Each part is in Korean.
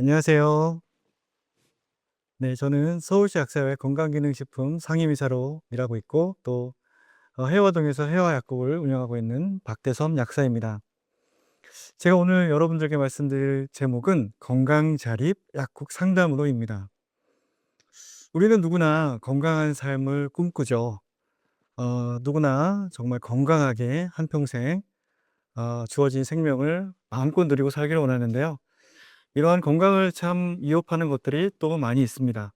안녕하세요. 네, 저는 서울시 약사회 건강기능식품 상임이사로 일하고 있고 또 어, 해화동에서 해화약국을 운영하고 있는 박대섬 약사입니다. 제가 오늘 여러분들께 말씀드릴 제목은 건강자립 약국 상담으로입니다. 우리는 누구나 건강한 삶을 꿈꾸죠. 어, 누구나 정말 건강하게 한평생 어, 주어진 생명을 마음껏 누리고 살기를 원하는데요. 이러한 건강을 참 위협하는 것들이 또 많이 있습니다.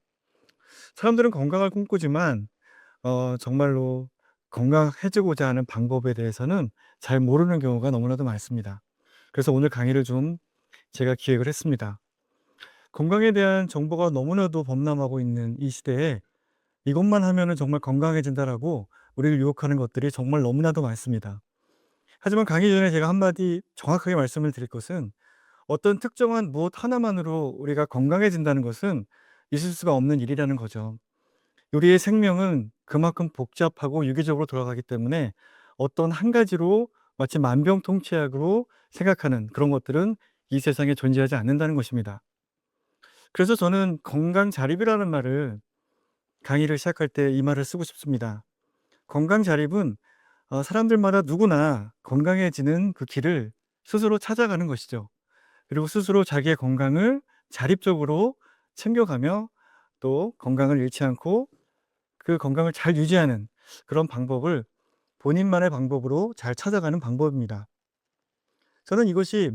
사람들은 건강을 꿈꾸지만 어 정말로 건강해지고자 하는 방법에 대해서는 잘 모르는 경우가 너무나도 많습니다. 그래서 오늘 강의를 좀 제가 기획을 했습니다. 건강에 대한 정보가 너무나도 범람하고 있는 이 시대에 이것만 하면은 정말 건강해진다라고 우리를 유혹하는 것들이 정말 너무나도 많습니다. 하지만 강의 전에 제가 한마디 정확하게 말씀을 드릴 것은 어떤 특정한 무엇 하나만으로 우리가 건강해진다는 것은 있을 수가 없는 일이라는 거죠. 우리의 생명은 그만큼 복잡하고 유기적으로 돌아가기 때문에 어떤 한 가지로 마치 만병통치약으로 생각하는 그런 것들은 이 세상에 존재하지 않는다는 것입니다. 그래서 저는 건강 자립이라는 말을 강의를 시작할 때 이 말을 쓰고 싶습니다. 건강 자립은 어, 사람들마다 누구나 건강해지는 그 길을 스스로 찾아가는 것이죠. 그리고 스스로 자기의 건강을 자립적으로 챙겨가며 또 건강을 잃지 않고 그 건강을 잘 유지하는 그런 방법을 본인만의 방법으로 잘 찾아가는 방법입니다. 저는 이것이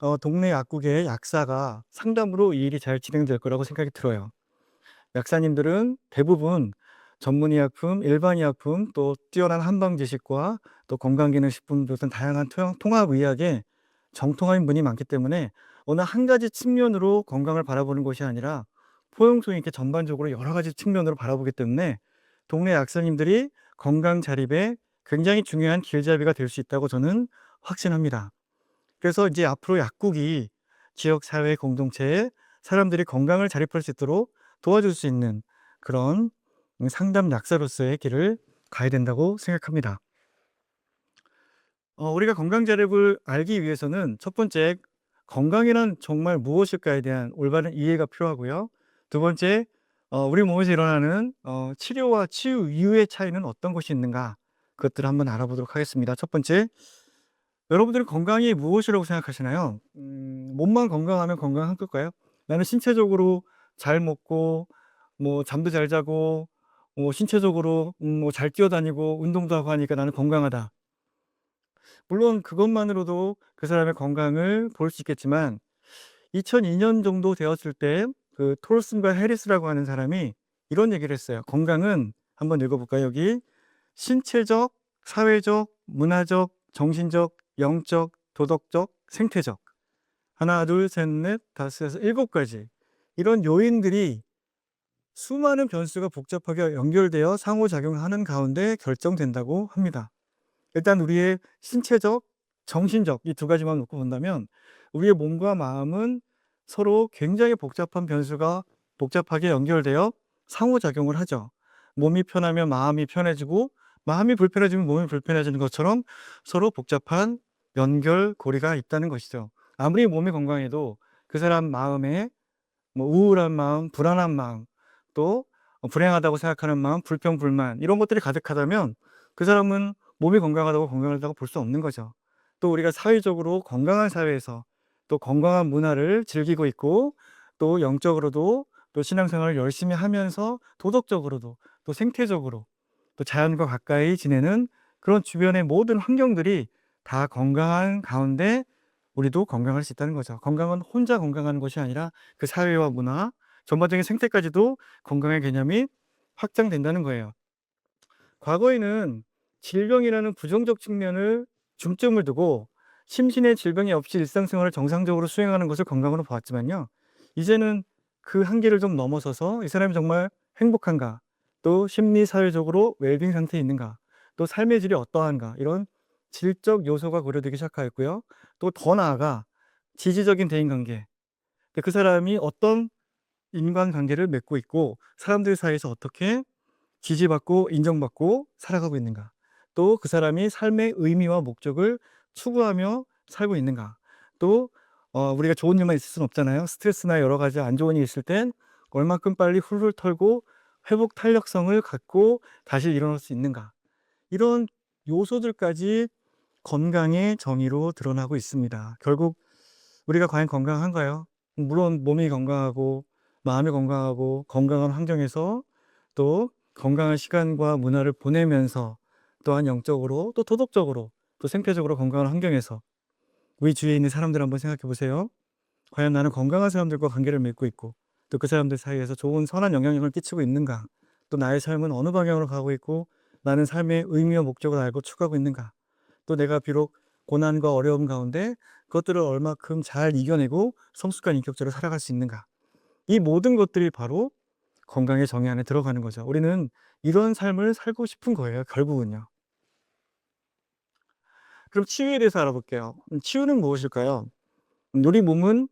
어, 동네 약국의 약사가 상담으로 이 일이 잘 진행될 거라고 생각이 들어요. 약사님들은 대부분 전문의약품, 일반의약품, 또 뛰어난 한방 지식과 또 건강기능식품 같은 다양한 통합의학에 정통한 분이 많기 때문에 어느 한 가지 측면으로 건강을 바라보는 것이 아니라 포용성 있게 전반적으로 여러 가지 측면으로 바라보기 때문에 동네 약사님들이 건강 자립에 굉장히 중요한 길잡이가 될 수 있다고 저는 확신합니다. 그래서 이제 앞으로 약국이 지역 사회 공동체에 사람들이 건강을 자립할 수 있도록 도와줄 수 있는 그런 상담 약사로서의 길을 가야 된다고 생각합니다. 어, 우리가 건강 자립을 알기 위해서는 첫 번째 건강이란 정말 무엇일까에 대한 올바른 이해가 필요하고요. 두 번째, 어, 우리 몸에서 일어나는 어, 치료와 치유 이후의 차이는 어떤 것이 있는가 그것들을 한번 알아보도록 하겠습니다. 첫 번째, 여러분들은 건강이 무엇이라고 생각하시나요? 음, 몸만 건강하면 건강한 걸까요? 나는 신체적으로 잘 먹고 뭐 잠도 잘 자고 뭐 신체적으로 음, 뭐잘 뛰어다니고 운동도 하고 하니까 나는 건강하다. 물론 그것만으로도 그 사람의 건강을 볼 수 있겠지만 2002년 정도 되었을 때 그 톨슨과 해리스라고 하는 사람이 이런 얘기를 했어요. 건강은 한번 읽어볼까요? 여기 신체적, 사회적, 문화적, 정신적, 영적, 도덕적, 생태적 하나, 둘, 셋, 넷, 다섯, 여섯, 일곱 가지 이런 요인들이 수많은 변수가 복잡하게 연결되어 상호작용하는 가운데 결정된다고 합니다. 일단 우리의 신체적, 정신적 이 두 가지만 놓고 본다면 우리의 몸과 마음은 서로 굉장히 복잡한 변수가 복잡하게 연결되어 상호작용을 하죠. 몸이 편하면 마음이 편해지고 마음이 불편해지면 몸이 불편해지는 것처럼 서로 복잡한 연결고리가 있다는 것이죠. 아무리 몸이 건강해도 그 사람 마음에 뭐 우울한 마음, 불안한 마음, 또 불행하다고 생각하는 마음, 불평, 불만 이런 것들이 가득하다면 그 사람은 몸이 건강하다고 건강하다고 볼 수 없는 거죠. 또 우리가 사회적으로 건강한 사회에서 또 건강한 문화를 즐기고 있고 또 영적으로도 또 신앙생활을 열심히 하면서 도덕적으로도 또 생태적으로 또 자연과 가까이 지내는 그런 주변의 모든 환경들이 다 건강한 가운데 우리도 건강할 수 있다는 거죠. 건강은 혼자 건강하는 것이 아니라 그 사회와 문화, 전반적인 생태까지도 건강의 개념이 확장된다는 거예요. 과거에는 질병이라는 부정적 측면을 중점을 두고 심신의 질병이 없이 일상생활을 정상적으로 수행하는 것을 건강으로 보았지만요. 이제는 그 한계를 좀 넘어서서 이 사람이 정말 행복한가, 또 심리 사회적으로 웰빙 상태에 있는가, 또 삶의 질이 어떠한가 이런 질적 요소가 고려되기 시작하였고요. 또 더 나아가 지지적인 대인관계, 그 사람이 어떤 인간관계를 맺고 있고 사람들 사이에서 어떻게 지지받고 인정받고 살아가고 있는가. 또 그 사람이 삶의 의미와 목적을 추구하며 살고 있는가. 또 어 우리가 좋은 일만 있을 수는 없잖아요. 스트레스나 여러 가지 안 좋은 일이 있을 땐 얼마큼 빨리 훌훌 털고 회복 탄력성을 갖고 다시 일어날 수 있는가. 이런 요소들까지 건강의 정의로 드러나고 있습니다. 결국 우리가 과연 건강한가요? 물론 몸이 건강하고 마음이 건강하고 건강한 환경에서 또 건강한 시간과 문화를 보내면서 또한 영적으로 또 도덕적으로 또 생태적으로 건강한 환경에서 우리 주위에 있는 사람들 한번 생각해 보세요. 과연 나는 건강한 사람들과 관계를 맺고 있고 또 그 사람들 사이에서 좋은 선한 영향력을 끼치고 있는가? 또 나의 삶은 어느 방향으로 가고 있고 나는 삶의 의미와 목적을 알고 추구하고 있는가? 또 내가 비록 고난과 어려움 가운데 그것들을 얼마큼 잘 이겨내고 성숙한 인격적으로 살아갈 수 있는가? 이 모든 것들이 바로 건강의 정의 안에 들어가는 거죠. 우리는 이런 삶을 살고 싶은 거예요, 결국은요. 그럼 치유에 대해서 알아볼게요. 음, 치유는 무엇일까요? 음, 우리 몸은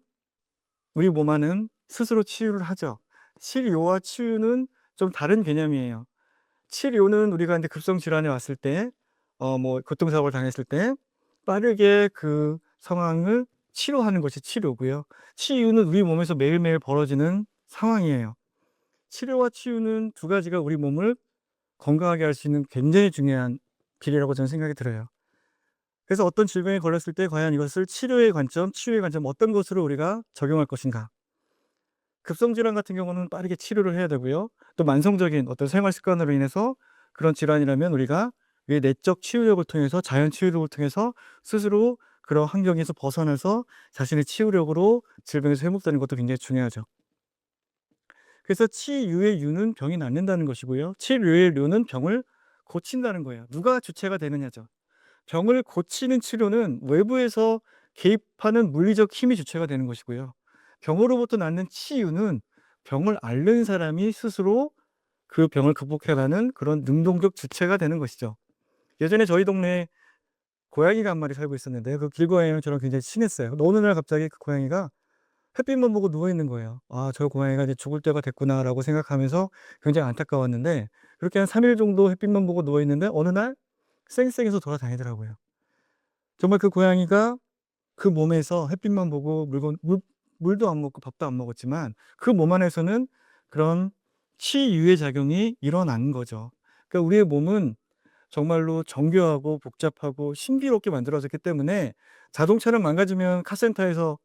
우리 몸 안은 스스로 치유를 하죠. 치료와 치유는 좀 다른 개념이에요. 치료는 우리가 근데 급성 질환이 왔을 때, 어, 뭐, 교통사고를 당했을 때, 빠르게 그 상황을 치료하는 것이 치료고요. 치유는 우리 몸에서 매일매일 벌어지는 상황이에요. 치료와 치유는 두 가지가 우리 몸을 건강하게 할 수 있는 굉장히 중요한 길이라고 저는 생각이 들어요. 그래서 어떤 질병에 걸렸을 때 과연 이것을 치료의 관점, 치유의 관점 어떤 것으로 우리가 적용할 것인가? 급성 질환 같은 경우는 빠르게 치료를 해야 되고요. 또 만성적인 어떤 생활 습관으로 인해서 그런 질환이라면 우리가 의 내적 치유력을 통해서 자연 치유력을 통해서 스스로 그런 환경에서 벗어나서 자신의 치유력으로 질병에서 회복되는 것도 굉장히 중요하죠. 그래서 치유의 유는 병이 낫는다는 것이고요. 치료의 료는 병을 고친다는 거예요. 누가 주체가 되느냐죠. 병을 고치는 치료는 외부에서 개입하는 물리적 힘이 주체가 되는 것이고요. 병으로부터 낫는 치유는 병을 앓는 사람이 스스로 그 병을 극복해가는 그런 능동적 주체가 되는 것이죠. 예전에 저희 동네에 고양이가 한 마리 살고 있었는데 그 길고양이랑 저랑 굉장히 친했어요. 어느 날 갑자기 그 고양이가 햇빛만 보고 누워 있는 거예요. '아 저 고양이가 이제 죽을 때가 됐구나.'라고 생각하면서 굉장히 안타까웠는데 그렇게 한 3일 정도 햇빛만 보고 누워 있는데 어느 날 쌩쌩해서 돌아다니더라고요. 정말 그 고양이가 그 몸에서 햇빛만 보고 물건 물 물도 안 먹고 밥도 안 먹었지만 그 몸 안에서는 그런 치유의 작용이 일어난 거죠. 그러니까 우리의 몸은 정말로 정교하고 복잡하고 신비롭게 만들어졌기 때문에 자동차를 망가지면 카센터에서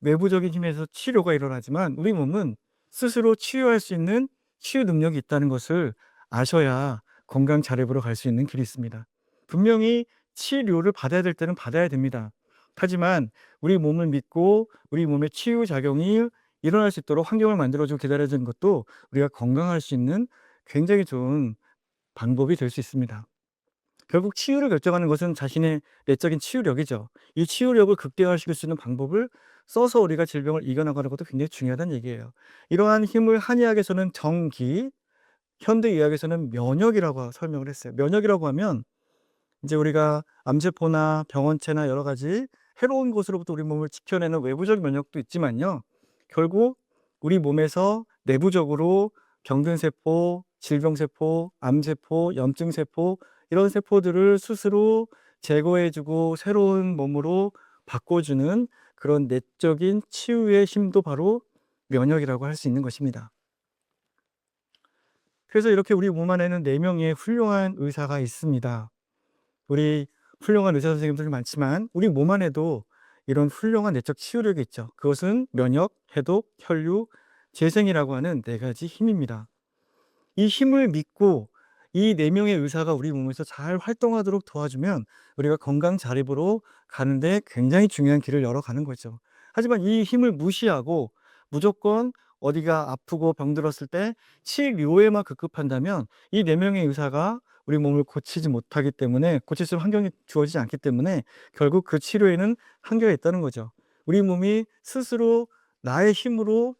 외부적인 힘에서 치료가 일어나지만 우리 몸은 스스로 치유할 수 있는 치유 능력이 있다는 것을 아셔야 건강 자립으로 갈 수 있는 길이 있습니다. 분명히 치료를 받아야 될 때는 받아야 됩니다. 하지만 우리 몸을 믿고 우리 몸의 치유 작용이 일어날 수 있도록 환경을 만들어주고 기다려주는 것도 우리가 건강할 수 있는 굉장히 좋은 방법이 될 수 있습니다. 결국 치유를 결정하는 것은 자신의 내적인 치유력이죠. 이 치유력을 극대화시킬 수 있는 방법을 써서 우리가 질병을 이겨나가는 것도 굉장히 중요하다는 얘기예요. 이러한 힘을 한의학에서는 정기, 현대 의학에서는 면역이라고 설명을 했어요. 면역이라고 하면 이제 우리가 암세포나 병원체나 여러 가지 해로운 곳으로부터 우리 몸을 지켜내는 외부적 면역도 있지만요. 결국 우리 몸에서 내부적으로 병든 세포, 질병 세포, 암 세포, 염증 세포 이런 세포들을 스스로 제거해 주고 새로운 몸으로 바꿔 주는 그런 내적인 치유의 힘도 바로 면역이라고 할 수 있는 것입니다. 그래서 이렇게 우리 몸 안에는 4 명의 훌륭한 의사가 있습니다. 우리 훌륭한 의사 선생님들 많지만 우리 몸 안에도 이런 훌륭한 내적 치유력이 있죠. 그것은 면역, 해독, 혈류, 재생이라고 하는 네 가지 힘입니다. 이 힘을 믿고 이 네 명의 의사가 우리 몸에서 잘 활동하도록 도와주면 우리가 건강 자립으로 가는데 굉장히 중요한 길을 열어가는 거죠. 하지만 이 힘을 무시하고 무조건 어디가 아프고 병들었을 때 치료에만 급급한다면 이 네 명의 의사가 우리 몸을 고치지 못하기 때문에 고칠 수 있는 환경이 주어지지 않기 때문에 결국 그 치료에는 한계가 있다는 거죠. 우리 몸이 스스로 나의 힘으로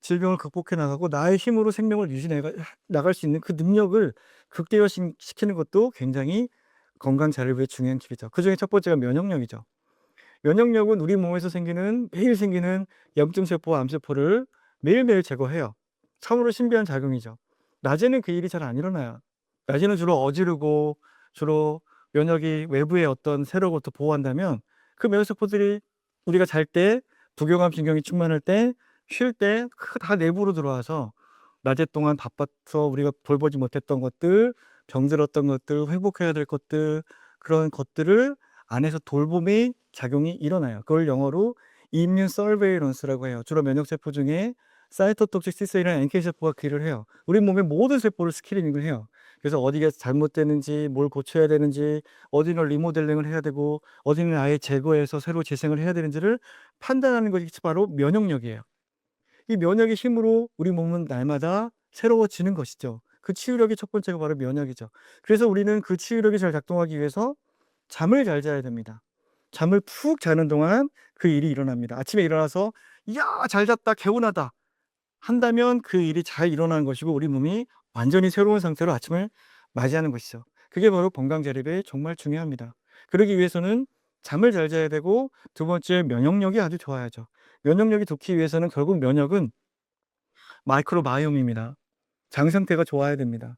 질병을 극복해 나가고 나의 힘으로 생명을 유지해 나갈 수 있는 그 능력을 극대화시키는 것도 굉장히 건강 자립 위해 중요한 길이죠. 그 중에 첫 번째가 면역력이죠. 면역력은 우리 몸에서 생기는 매일 생기는 염증 세포와 암 세포를 매일매일 제거해요. 참으로 신비한 작용이죠. 낮에는 그 일이 잘 안 일어나요. 낮에는 주로 어지르고 주로 면역이 외부의 어떤 세로부터 보호한다면 그 면역 세포들이 우리가 잘 때 부교감 신경이 충만할 때 쉴 때 다 내부로 들어와서 낮에 동안 바빠서 우리가 돌보지 못했던 것들, 병들었던 것들, 회복해야 될 것들 그런 것들을 안에서 돌봄의 작용이 일어나요. 그걸 영어로 immune surveillanc라고 해요. 주로 면역 세포 중에 사이토톡식 T셀이랑 NK 세포가 그 일을 해요. 우리 몸의 모든 세포를 스크리닝을 해요. 그래서 어디가 잘못되는지, 뭘 고쳐야 되는지, 어디는 리모델링을 해야 되고, 어디는 아예 제거해서 새로 재생을 해야 되는지를 판단하는 것이 바로 면역력이에요. 이 면역의 힘으로 우리 몸은 날마다 새로워지는 것이죠. 그 치유력이 첫 번째가 바로 면역이죠. 그래서 우리는 그 치유력이 잘 작동하기 위해서 잠을 잘 자야 됩니다. 잠을 푹 자는 동안 그 일이 일어납니다. 아침에 일어나서 "이야 잘 잤다. 개운하다." 한다면 그 일이 잘 일어나는 것이고 우리 몸이 완전히 새로운 상태로 아침을 맞이하는 것이죠. 그게 바로 건강 자립에 정말 중요합니다. 그러기 위해서는 잠을 잘 자야 되고 두 번째 면역력이 아주 좋아야죠. 면역력이 좋기 위해서는 결국 면역은 마이크로바이옴입니다. 장 상태가 좋아야 됩니다.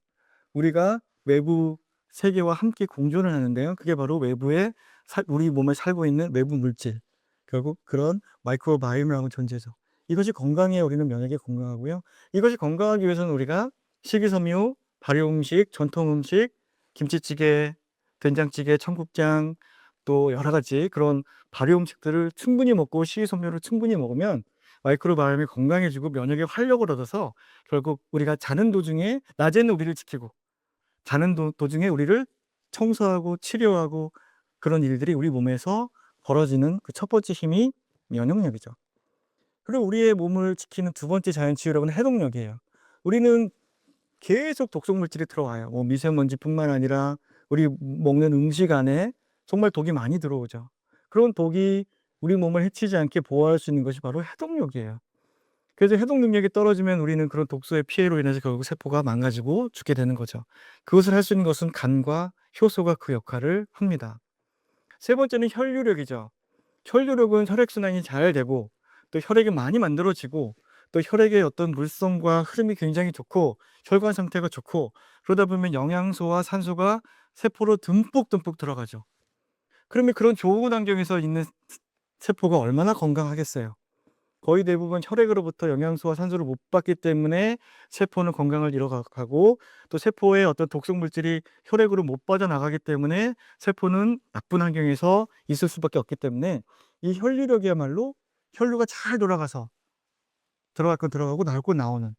우리가 외부 세계와 함께 공존을 하는데요. 그게 바로 외부에 살 우리 몸에 살고 있는 외부 물질. 결국 그런 마이크로바이옴이라는 존재죠. 이것이 건강해야 우리는 면역이 건강하고요. 이것이 건강하기 위해서는 우리가 식이섬유, 발효 음식, 전통 음식, 김치찌개, 된장찌개, 청국장 또 여러 가지 그런 발효 음식들을 충분히 먹고 식이섬유를 충분히 먹으면 마이크로바이옴이 건강해지고 면역의 활력을 얻어서 결국 우리가 자는 도중에 낮에는 우리를 지키고 자는 도 도중에 우리를 청소하고 치료하고 그런 일들이 우리 몸에서 벌어지는 그 첫 번째 힘이 면역력이죠. 그리고 우리의 몸을 지키는 두 번째 자연 치유력은 해독력이에요. 우리는 계속 독성 물질이 들어와요. 뭐 미세먼지뿐만 아니라 우리 먹는 음식 안에 정말 독이 많이 들어오죠. 그런 독이 우리 몸을 해치지 않게 보호할 수 있는 것이 바로 해독력이에요. 그래서 해독 능력이 떨어지면 우리는 그런 독소의 피해로 인해서 결국 세포가 망가지고 죽게 되는 거죠. 그것을 할 수 있는 것은 간과 효소가 그 역할을 합니다. 세 번째는 혈류력이죠. 혈류력은 혈액순환이 잘 되고 또 혈액이 많이 만들어지고 또 혈액의 어떤 물성과 흐름이 굉장히 좋고 혈관 상태가 좋고 그러다 보면 영양소와 산소가 세포로 듬뿍듬뿍 들어가죠. 그러면 그런 좋은 환경에서 있는 세포가 얼마나 건강하겠어요. 거의 대부분 혈액으로부터 영양소와 산소를 못 받기 때문에 세포는 건강을 잃어가고 또 세포의 어떤 독성 물질이 혈액으로 못 빠져나가기 때문에 세포는 나쁜 환경에서 있을 수밖에 없기 때문에 이 혈류력이야말로 혈류가 잘 돌아가서 들어갈 건 들어가고 나올 건 나오는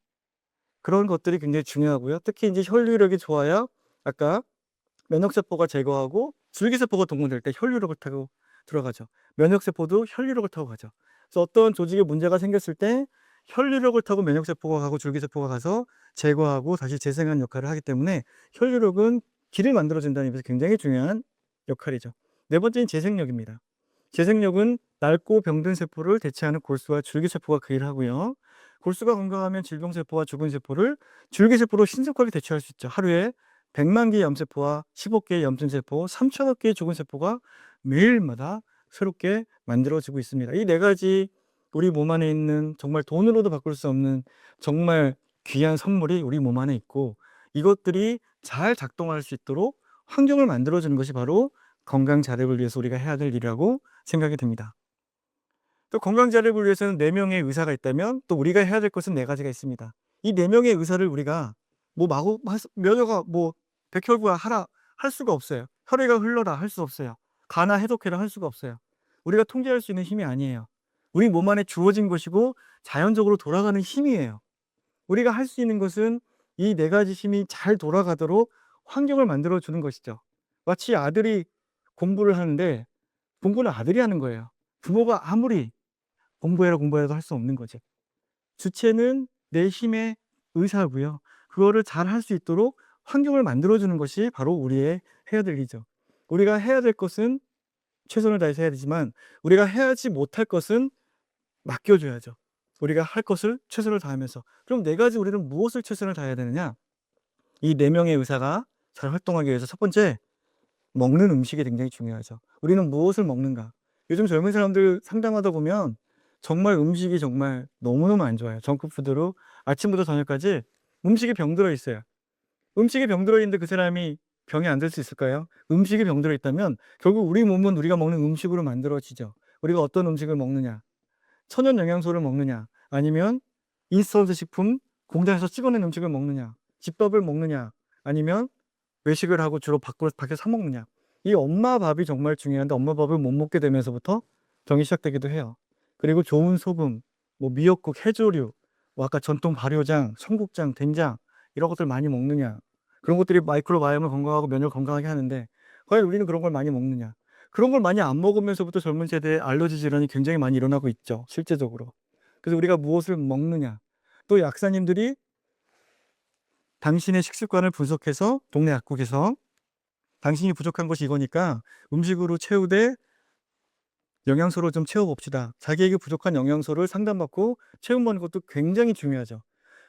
그런 것들이 굉장히 중요하고요. 특히 이제 혈류력이 좋아야 아까 면역세포가 제거하고 줄기세포가 동원될 때 혈류력을 타고 들어가죠. 면역세포도 혈류력을 타고 가죠. 그래서 어떤 조직에 문제가 생겼을 때 혈류력을 타고 면역세포가 가고 줄기세포가 가서 제거하고 다시 재생하는 역할을 하기 때문에 혈류력은 길을 만들어준다는 의미에서 굉장히 중요한 역할이죠. 네 번째는 재생력입니다. 재생력은 낡고 병든 세포를 대체하는 골수와 줄기세포가 그 일을 하고요. 골수가 건강하면 질병세포와 죽은 세포를 줄기세포로 신속하게 대체할 수 있죠. 하루에 100만 개의 염세포와 15개의 염증세포, 3천억 개의 죽은 세포가 매일마다 새롭게 만들어지고 있습니다. 이 네 가지 우리 몸 안에 있는 정말 돈으로도 바꿀 수 없는 정말 귀한 선물이 우리 몸 안에 있고 이것들이 잘 작동할 수 있도록 환경을 만들어주는 것이 바로 건강 자립을 위해서 우리가 해야 될 일이라고 생각이 듭니다. 또 건강 자립을 위해서는 네 명의 의사가 있다면 또 우리가 해야 될 것은 네 가지가 있습니다. 이 네 명의 의사를 우리가 뭐 마구 면허가 뭐 백혈구가 하라 할 수가 없어요. 혈액이 흘러라 할 수 없어요. 가나 해독해라 할 수가 없어요. 우리가 통제할 수 있는 힘이 아니에요. 우리 몸 안에 주어진 것이고 자연적으로 돌아가는 힘이에요. 우리가 할 수 있는 것은 이 네 가지 힘이 잘 돌아가도록 환경을 만들어 주는 것이죠. 마치 아들이 공부를 하는데 공부는 아들이 하는 거예요. 부모가 아무리 공부해라 공부해라도 할 수 없는 거죠. 주체는 내 힘의 의사고요. 그거를 잘 할 수 있도록 환경을 만들어 주는 것이 바로 우리의 일이죠. 우리가 해야 될 것은 최선을 다해서 해야 되지만 우리가 해야지 못할 것은 맡겨 줘야죠. 우리가 할 것을 최선을 다하면서. 그럼 네 가지 우리는 무엇을 최선을 다해야 되느냐? 이 네 명의 의사가 잘 활동하기 위해서 첫 번째 먹는 음식이 굉장히 중요하죠. 우리는 무엇을 먹는가? 요즘 젊은 사람들 상담하다 보면 정말 음식이 정말 너무너무 안 좋아요. 정크푸드로 아침부터 저녁까지 음식에 병들어 있어요. 음식에 병들어 있는데 그 사람이 병이 안들 수 있을까요? 음식에 병들어 있다면 결국 우리 몸은 우리가 먹는 음식으로 만들어지죠. 우리가 어떤 음식을 먹느냐, 천연 영양소를 먹느냐, 아니면 인스턴트 식품, 공장에서 찍어낸 음식을 먹느냐, 집밥을 먹느냐, 아니면 외식을 하고 주로 밖으로 밖에서 사 먹느냐. 이 엄마 밥이 정말 중요한데 엄마 밥을 못 먹게 되면서부터 병이 시작되기도 해요. 그리고 좋은 소금, 뭐 미역국, 해조류, 뭐 아까 전통 발효장, 청국장, 된장 이런 것들 많이 먹느냐. 그런 것들이 마이크로바이옴을 건강하고 면역을 건강하게 하는데 과연 우리는 그런 걸 많이 먹느냐. 그런 걸 많이 안 먹으면서부터 젊은 세대에 알러지 질환이 굉장히 많이 일어나고 있죠. 실제적으로. 그래서 우리가 무엇을 먹느냐. 또 약사님들이 당신의 식습관을 분석해서 동네 약국에서 당신이 부족한 것이 이거니까 음식으로 채우되 영양소로 좀 채워봅시다. 자기에게 부족한 영양소를 상담받고 채움받는 것도 굉장히 중요하죠.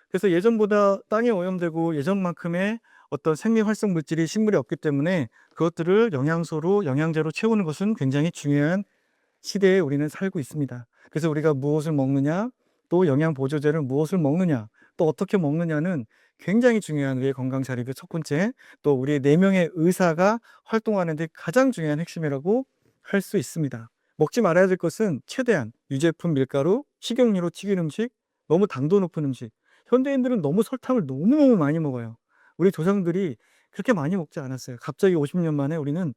그래서 예전보다 땅이 오염되고 예전만큼의 어떤 생리 활성 물질이 식물에 없기 때문에 그것들을 영양소로 영양제로 채우는 것은 굉장히 중요한 시대에 우리는 살고 있습니다. 그래서 우리가 무엇을 먹느냐, 또 영양 보조제를 무엇을 먹느냐, 또 어떻게 먹느냐는 굉장히 중요한 우리의 건강 자립의 첫 번째, 또 우리의 네 명의 의사가 활동하는 데 가장 중요한 핵심이라고 할 수 있습니다. 먹지 말아야 될 것은 최대한 유제품, 밀가루, 식용유로 튀긴 음식, 너무 당도 높은 음식. 현대인들은 너무 설탕을 너무너무 많이 먹어요. 우리 조상들이 그렇게 많이 먹지 않았어요. 갑자기 50년 만에 우리는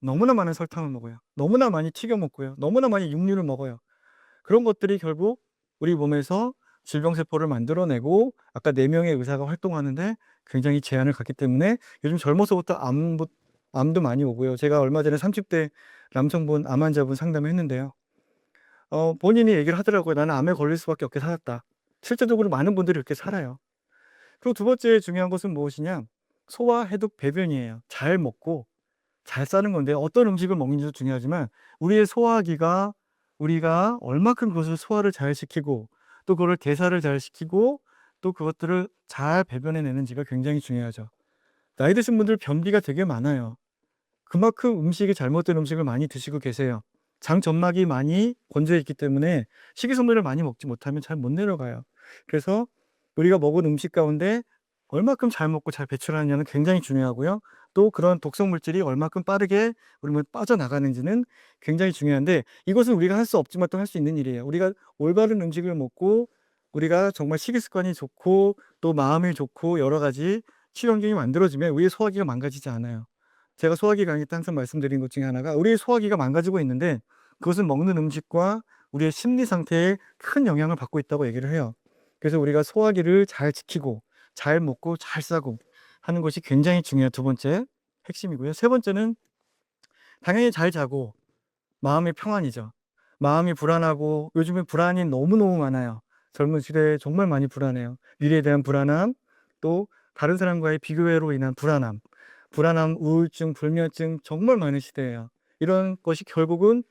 너무나 많은 설탕을 먹어요. 너무나 많이 튀겨 먹고요. 너무나 많이 육류를 먹어요. 그런 것들이 결국 우리 몸에서 질병세포를 만들어내고 아까 네 명의 의사가 활동하는데 굉장히 제한을 갖기 때문에 요즘 젊어서부터 암, 암도 많이 오고요. 제가 얼마 전에 30대 남성분 암 환자분 상담했는데요. 어, 본인이 얘기를 하더라고요. 나는 암에 걸릴 수밖에 없게 살았다. 실제적으로 많은 분들이 이렇게 살아요. 그리고 두 번째 중요한 것은 무엇이냐? 소화, 해독, 배변이에요. 잘 먹고 잘 싸는 건데 어떤 음식을 먹는지도 중요하지만 우리의 소화기가 우리가 얼마큼 그것을 소화를 잘 시키고 또 그걸 대사를 잘 시키고 또 그것들을 잘 배변해내는지가 굉장히 중요하죠. 나이 드신 분들 변비가 되게 많아요. 그만큼 음식이 잘못된 음식을 많이 드시고 계세요. 장 점막이 많이 건조해 있기 때문에 식이섬유를 많이 먹지 못하면 잘 못 내려가요. 그래서 우리가 먹은 음식 가운데 얼마큼 잘 먹고 잘 배출하느냐는 굉장히 중요하고요. 또 그런 독성 물질이 얼마큼 빠르게 우리 몸에 빠져나가는지는 굉장히 중요한데 이것은 우리가 할 수 없지만 또 할 수 있는 일이에요. 우리가 올바른 음식을 먹고 우리가 정말 식이 습관이 좋고 또 마음이 좋고 여러 가지 치유 환경이 만들어지면 우리의 소화기가 망가지지 않아요. 제가 소화기 강의 때 항상 말씀드린 것 중에 하나가 우리의 소화기가 망가지고 있는데 그것은 먹는 음식과 우리의 심리 상태에 큰 영향을 받고 있다고 얘기를 해요. 그래서 우리가 소화기를 잘 지키고 잘 먹고 잘 싸고 하는 것이 굉장히 중요한 두 번째 핵심이고요. 세 번째는 당연히 잘 자고 마음의 평안이죠. 마음이 불안하고 요즘에 불안이 너무너무 많아요. 젊은 시대에 정말 많이 불안해요. 미래에 대한 불안함, 또 다른 사람과의 비교로 인한 불안함, 불안함, 우울증, 불면증 정말 많은 시대예요. 이런 것이 결국은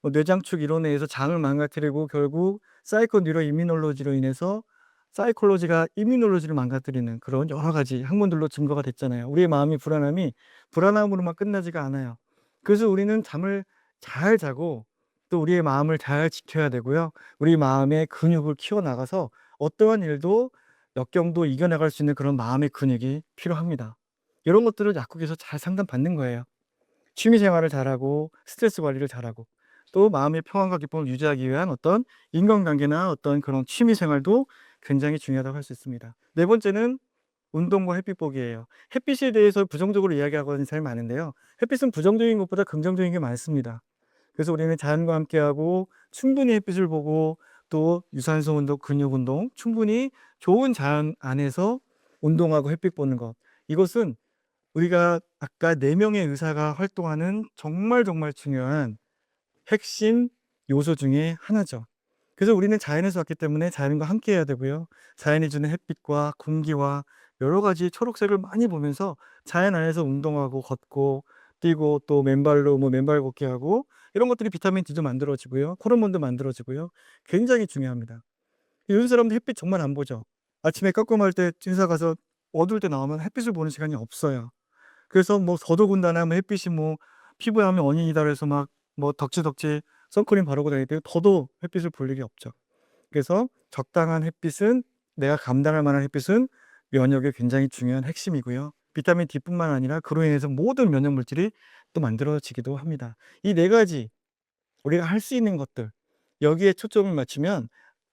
뭐 뇌장축 이론에 의해서 장을 망가뜨리고 결국 사이코 뉴로 이미놀로지로 인해서 사이콜로지가 이미놀로지를 망가뜨리는 그런 여러 가지 학문들로 증거가 됐잖아요. 우리의 마음이 불안함이 불안함으로만 끝나지가 않아요. 그래서 우리는 잠을 잘 자고 또 우리의 마음을 잘 지켜야 되고요. 우리 마음의 근육을 키워나가서 어떠한 일도 역경도 이겨나갈 수 있는 그런 마음의 근육이 필요합니다. 이런 것들을 약국에서 잘 상담받는 거예요. 취미 생활을 잘하고 스트레스 관리를 잘하고 또 마음의 평안과 기쁨을 유지하기 위한 어떤 인간관계나 어떤 그런 취미 생활도 굉장히 중요하다고 할 수 있습니다. 네 번째는 운동과 햇빛 보기예요. 햇빛에 대해서 부정적으로 이야기하는 사람이 많은데요. 햇빛은 부정적인 것보다 긍정적인 게 많습니다. 그래서 우리는 자연과 함께하고 충분히 햇빛을 보고 또 유산소 운동, 근육 운동, 충분히 좋은 자연 안에서 운동하고 햇빛 보는 것. 이것은 우리가 아까 네 명의 의사가 활동하는 정말 정말 중요한 핵심 요소 중에 하나죠. 그래서 우리는 자연에서 왔기 때문에 자연과 함께 해야 되고요. 자연이 주는 햇빛과 공기와 여러 가지 초록색을 많이 보면서 자연 안에서 운동하고 걷고 뛰고 또 맨발로 뭐 맨발 걷기 하고 이런 것들이 비타민 D도 만들어지고요. 호르몬도 만들어지고요. 굉장히 중요합니다. 요즘 사람들 햇빛 정말 안 보죠. 아침에 깜깜할 때 회사 가서 어두울 때 나오면 햇빛을 보는 시간이 없어요. 그래서 뭐 더더군다나 뭐 햇빛이 뭐 피부에 하면 원인이다 그래서 막 뭐 덕지덕지 선크림 바르고 다닐 때 더도 햇빛을 볼 일이 없죠. 그래서 적당한 햇빛은 내가 감당할 만한 햇빛은 면역에 굉장히 중요한 핵심이고요. 비타민 D뿐만 아니라 그로 인해서 모든 면역 물질이 또 만들어지기도 합니다. 이 네 가지 우리가 할 수 있는 것들 여기에 초점을 맞추면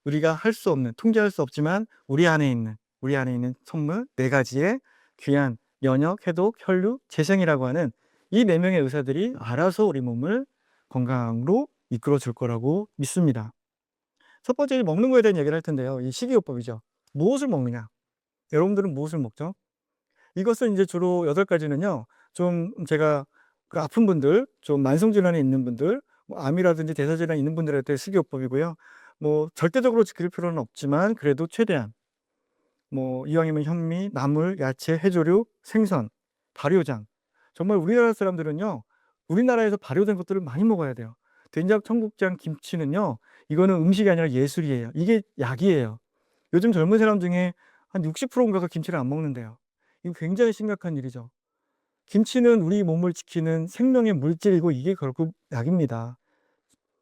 우리가 할 수 없는 통제할 수 없지만 우리 안에 있는 우리 안에 있는 성물 네 가지의 귀한 면역, 해독, 혈류, 재생이라고 하는 이 네 명의 의사들이 알아서 우리 몸을 건강으로 이끌어 줄 거라고 믿습니다. 첫 번째 먹는 거에 대한 얘기를 할 텐데요. 이 식이요법이죠. 무엇을 먹느냐? 여러분들은 무엇을 먹죠? 이것은 이제 주로 여덟 가지는요. 좀 제가 그 아픈 분들, 좀 만성 질환이 있는 분들, 뭐 암이라든지 대사 질환이 있는 분들한테 식이요법이고요. 뭐 절대적으로 지킬 필요는 없지만 그래도 최대한 뭐 이왕이면 현미, 나물, 야채, 해조류, 생선, 발효장. 정말 우리나라 사람들은요. 우리나라에서 발효된 것들을 많이 먹어야 돼요. 된장, 청국장, 김치는요. 이거는 음식이 아니라 예술이에요. 이게 약이에요. 요즘 젊은 사람 중에 한 60%인가가 김치를 안 먹는데요. 이거 굉장히 심각한 일이죠. 김치는 우리 몸을 지키는 생명의 물질이고 이게 결국 약입니다.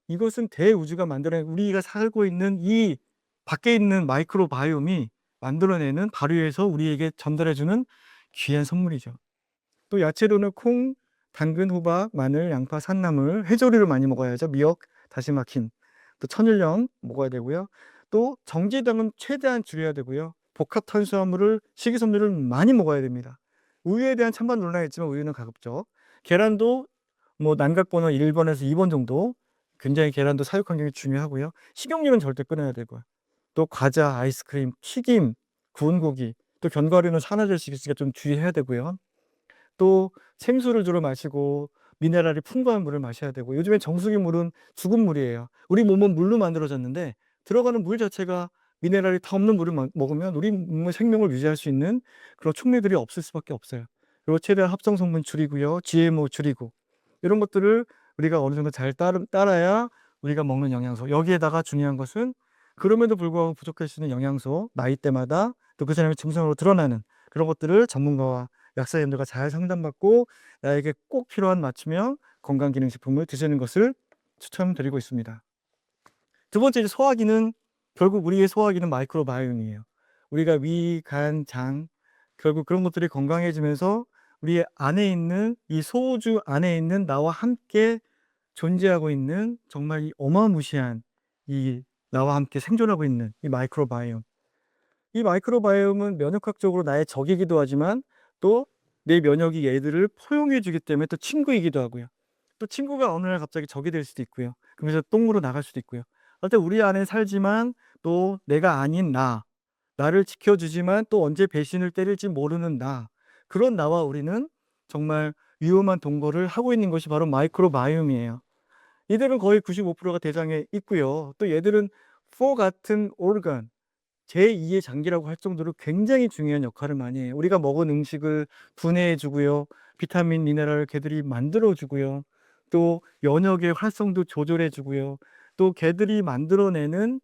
이것은 대우주가 만들어낸 우리가 살고 있는 이 밖에 있는 마이크로바이옴이 만들어내는 발효해서 우리에게 전달해 주는 귀한 선물이죠. 또 야채로는 콩, 당근, 호박, 마늘, 양파, 산나물, 해조류를 많이 먹어야죠. 미역, 다시마, 김. 또 천일염 먹어야 되고요. 또 정제당은 최대한 줄여야 되고요. 복합 탄수화물을 식이섬유를 많이 먹어야 됩니다. 우유에 대한 찬반 논란이 있지만 우유는 가급적. 계란도 뭐 난각번호 1번에서 2번 정도 굉장히 계란도 사육 환경이 중요하고요. 식용유는 절대 끊어야 되고요. 또 과자, 아이스크림, 튀김, 구운 고기, 또 견과류는 있으니까 좀 주의해야 되고요. 또 생수를 주로 마시고 미네랄이 풍부한 물을 마셔야 되고 요즘엔 정수기 물은 죽은 물이에요. 우리 몸은 물로 만들어졌는데 들어가는 물 자체가 미네랄이 다 없는 물을 마- 먹으면 우리 몸의 생명을 유지할 수 있는 그런 촉매들이 없을 수밖에 없어요. 그리고 최대한 합성 성분 줄이고요. GMO 줄이고 이런 것들을 우리가 어느 정도 잘 따르, 따라야 우리가 먹는 영양소. 여기에다가 중요한 것은 그럼에도 불구하고 부족할 수 있는 영양소, 나이대마다 또 그 사람의 증상으로 드러나는 그런 것들을 전문가와 약사님들과 잘 상담받고 나에게 꼭 필요한 맞춤형 건강기능식품을 드시는 것을 추천드리고 있습니다. 두 번째 소화기는 결국 우리의 소화기는 마이크로바이옴이에요. 우리가 위, 간, 장 결국 그런 것들이 건강해지면서 우리 안에 있는 이 소우주 안에 있는 나와 함께 존재하고 있는 정말 이 어마무시한 이 나와 함께 생존하고 있는 이 마이크로바이옴. 이 마이크로바이옴은 면역학적으로 나의 적이기도 하지만 또 내 면역이 얘들을 포용해 주기 때문에 또 친구이기도 하고요. 또 친구가 어느 날 갑자기 적이 될 수도 있고요. 그러면서 똥으로 나갈 수도 있고요. 어때 우리 안에 살지만 또 내가 아닌 나, 나를 지켜주지만 또 언제 배신을 때릴지 모르는 나. 그런 나와 우리는 정말 위험한 동거를 하고 있는 것이 바로 마이크로바이옴이에요. 이들은 거의 95%가 대장에 있고요. 또 얘들은 4 같은 organ, 제2의 장기라고 할 정도로 굉장히 중요한 역할을 많이 해요. 우리가 먹은 음식을 분해해 주고요. 비타민, 미네랄 걔들이 만들어 주고요. 또 면역의 활성도 조절해 주고요. 또 걔들이 만들어내는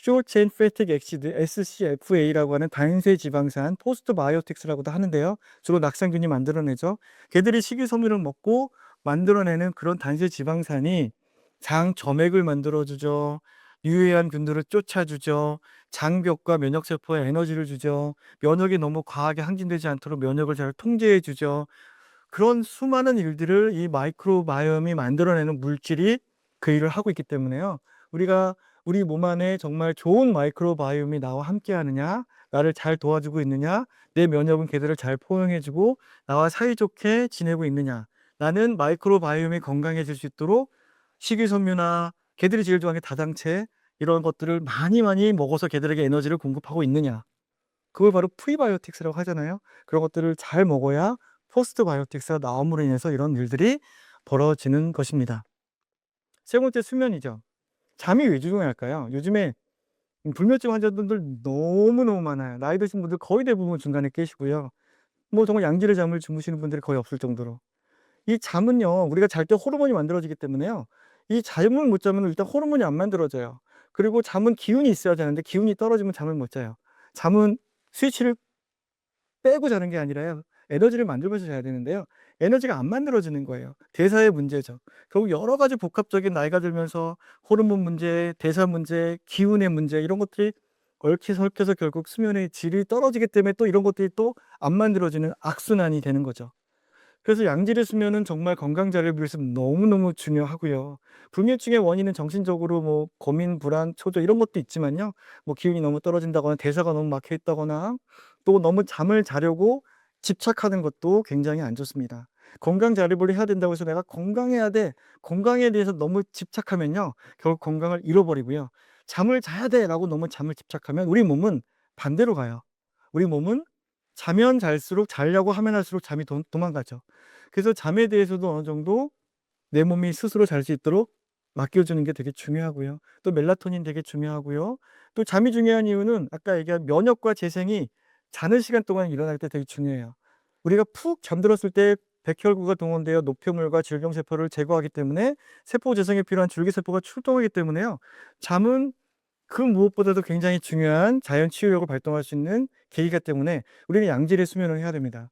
short chain fatty acid SCFA라고 하는 단세 지방산 포스트바이오틱스라고도 하는데요. 주로 낙상균이 만들어내죠. 걔들이 식이섬유를 먹고 만들어내는 그런 단세 지방산이 장 점액을 만들어 주죠. 유해한 균들을 쫓아주죠. 장벽과 면역 세포에 에너지를 주죠. 면역이 너무 과하게 항진되지 않도록 면역을 잘 통제해 주죠. 그런 수많은 일들을 이 마이크로바이옴이 만들어내는 물질이 그 일을 하고 있기 때문에요. 우리가 우리 몸 안에 정말 좋은 마이크로바이옴이 나와 함께 하느냐, 나를 잘 도와주고 있느냐, 내 면역은 걔들을 잘 포용해 주고 나와 사이좋게 지내고 있느냐. 나는 마이크로바이옴이 건강해질 수 있도록 식이섬유나 걔들이 제일 좋아하는 게 다당체 이런 것들을 많이 많이 먹어서 걔들에게 에너지를 공급하고 있느냐. 그걸 바로 프리바이오틱스라고 하잖아요. 그런 것들을 잘 먹어야 포스트 바이오틱스가 나옴으로 인해서 이런 일들이 벌어지는 것입니다. 세 번째 수면이죠. 잠이 왜 중요할까요? 요즘에 음, 불면증 환자분들 너무너무 많아요. 나이 드신 분들 거의 대부분 중간에 깨시고요. 뭐 정말 양질의 잠을 주무시는 분들이 거의 없을 정도로. 이 잠은요, 우리가 잘 때 호르몬이 만들어지기 때문에요. 이 잠을 못 자면 일단 호르몬이 안 만들어져요. 그리고 잠은 기운이 있어야 되는데 기운이 떨어지면 잠을 못 자요. 잠은 스위치를 빼고 자는 게 아니라요. 에너지를 만들면서 자야 되는데요. 에너지가 안 만들어지는 거예요. 대사의 문제죠. 결국 여러 가지 복합적인 나이가 들면서 호르몬 문제, 대사 문제, 기운의 문제 이런 것들이 얽혀설켜서 결국 수면의 질이 떨어지기 때문에 또 이런 것들이 또 안 만들어지는 악순환이 되는 거죠. 그래서 양질의 수면은 정말 건강 자리를 위해서 너무너무 중요하고요. 불면증의 원인은 정신적으로 뭐 고민, 불안, 초조 이런 것도 있지만요. 뭐 기운이 너무 떨어진다거나 대사가 너무 막혀 있다거나 또 너무 잠을 자려고 집착하는 것도 굉장히 안 좋습니다. 건강 자립을 해야 된다고 해서 '내가 건강해야 돼.' 건강에 대해서 너무 집착하면요. 결국 건강을 잃어버리고요. '잠을 자야 돼.'라고 너무 잠을 집착하면 우리 몸은 반대로 가요. 우리 몸은 자면 잘수록 자려고 하면 할수록 잠이 도 도망가죠. 그래서 잠에 대해서도 어느 정도 내 몸이 스스로 잘 수 있도록 맡겨주는 게 되게 중요하고요. 또 멜라토닌 되게 중요하고요. 또 잠이 중요한 이유는 아까 얘기한 면역과 재생이 자는 시간 동안 일어날 때 되게 중요해요. 우리가 푹 잠들었을 때 백혈구가 동원되어 노폐물과 질병세포를 제거하기 때문에 세포 재생에 필요한 줄기세포가 출동하기 때문에요. 잠은 그 무엇보다도 굉장히 중요한 자연 치유력을 발동할 수 있는 계기이기 때문에 우리는 양질의 수면을 해야 됩니다.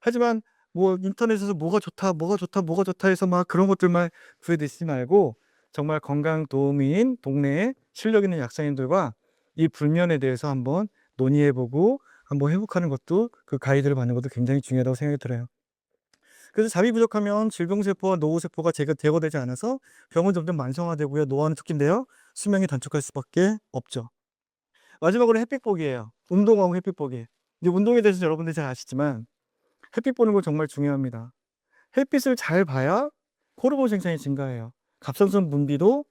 하지만 뭐 인터넷에서 "뭐가 좋다, 뭐가 좋다, 뭐가 좋다." 해서 막 그런 것들만 구해 드시지 말고 정말 건강 도우미인 동네에 실력 있는 약사님들과 이 불면에 대해서 한번 논의해 보고 한번 회복하는 것도 그 가이드를 받는 것도 굉장히 중요하다고 생각이 들어요. 그래서 잠이 부족하면 질병세포와 노후세포가 제거 제거되지 않아서 병은 점점 만성화되고요. 노화는 특기인데요. 수명이 단축할 수밖에 없죠. 마지막으로 햇빛 보기예요. 운동하고 햇빛 보기. 이제 운동에 대해서 여러분들이 잘 아시지만 햇빛 보는 거 정말 중요합니다. 햇빛을 잘 봐야 호르몬 생산이 증가해요. 갑상선 분비도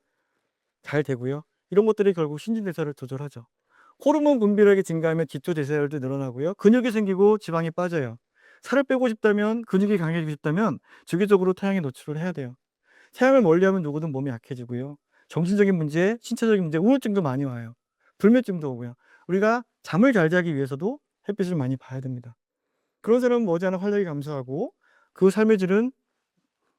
잘 되고요. 이런 것들이 결국 신진대사를 조절하죠. 호르몬 분비력이 증가하면 기초대사율도 늘어나고요. 근육이 생기고 지방이 빠져요. 살을 빼고 싶다면 근육이 강해지고 싶다면 주기적으로 태양에 노출을 해야 돼요. 태양을 멀리하면 누구든 몸이 약해지고요. 정신적인 문제, 신체적인 문제, 우울증도 많이 와요. 불면증도 오고요. 우리가 잠을 잘 자기 위해서도 햇빛을 많이 봐야 됩니다. 그런 사람은 머지않아 활력이 감소하고 그 삶의 질은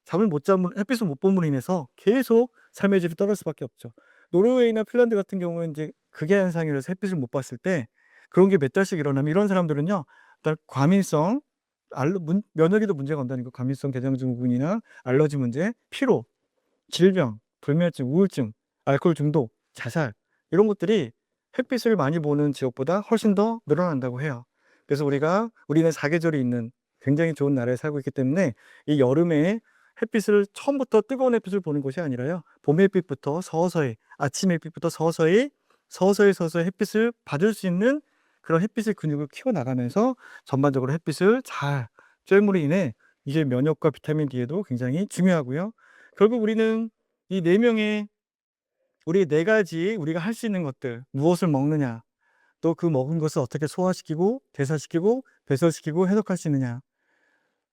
잠을 못 자면 햇빛을 못 봄으로 인해서 계속 삶의 질이 떨어질 수밖에 없죠. 노르웨이나 핀란드 같은 경우는 인제 극의 현상이라서 햇빛을 못 봤을 때 그런 게 몇 달씩 일어나면 이런 사람들은요. 일단 과민성 알러 문 면역에도 문제가 온다는 거 과민성 대장증후군이나 알러지 문제, 피로, 질병, 불면증, 우울증, 알코올 중독, 자살 이런 것들이 햇빛을 많이 보는 지역보다 훨씬 더 늘어난다고 해요. 그래서 우리가 우리는 사계절이 있는 굉장히 좋은 나라에 살고 있기 때문에 이 여름에 햇빛을 처음부터 뜨거운 햇빛을 보는 것이 아니라요. 봄 햇빛부터 서서히 아침 햇빛부터 서서히, 서서히, 서서히 햇빛을 받을 수 있는 그런 햇빛의 근육을 키워 나가면서 전반적으로 햇빛을 잘 쬐므로 인해 이제 면역과 비타민 D에도 굉장히 중요하고요. 결국 우리는 이4 명의 우리 4 가지 우리가 할 수 있는 것들 무엇을 먹느냐 또 그 먹은 것을 어떻게 소화시키고 대사시키고 배설시키고 해독할 수 있느냐.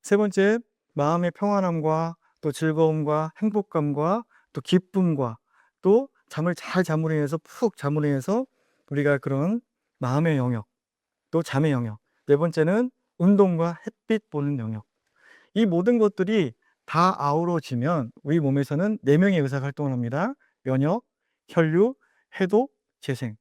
세 번째 마음의 평안함과 또 즐거움과 행복감과 또 기쁨과 또 잠을 잘 잠으로 인해서 푹 잠으로 인해서 우리가 그런 마음의 영역 또 잠의 영역 네 번째는 운동과 햇빛 보는 영역. 이 모든 것들이 다 아우러지면 우리 몸에서는 4 명의 의사가 활동을 합니다. 면역, 혈류, 해독, 재생.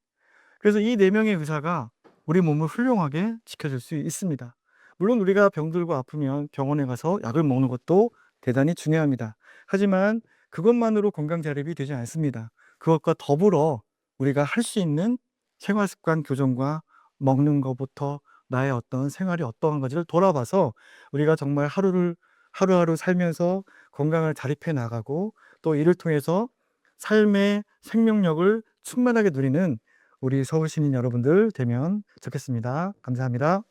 그래서 이4 명의 의사가 우리 몸을 훌륭하게 지켜줄 수 있습니다. 물론 우리가 병들고 아프면 병원에 가서 약을 먹는 것도 대단히 중요합니다. 하지만 그것만으로 건강 자립이 되지 않습니다. 그것과 더불어 우리가 할 수 있는 생활 습관 교정과 먹는 것부터 나의 어떤 생활이 어떠한가지를 돌아봐서 우리가 정말 하루를 하루하루 살면서 건강을 자립해 나가고 또 이를 통해서 삶의 생명력을 충만하게 누리는 우리 서울 시민 여러분들 되면 좋겠습니다. 감사합니다.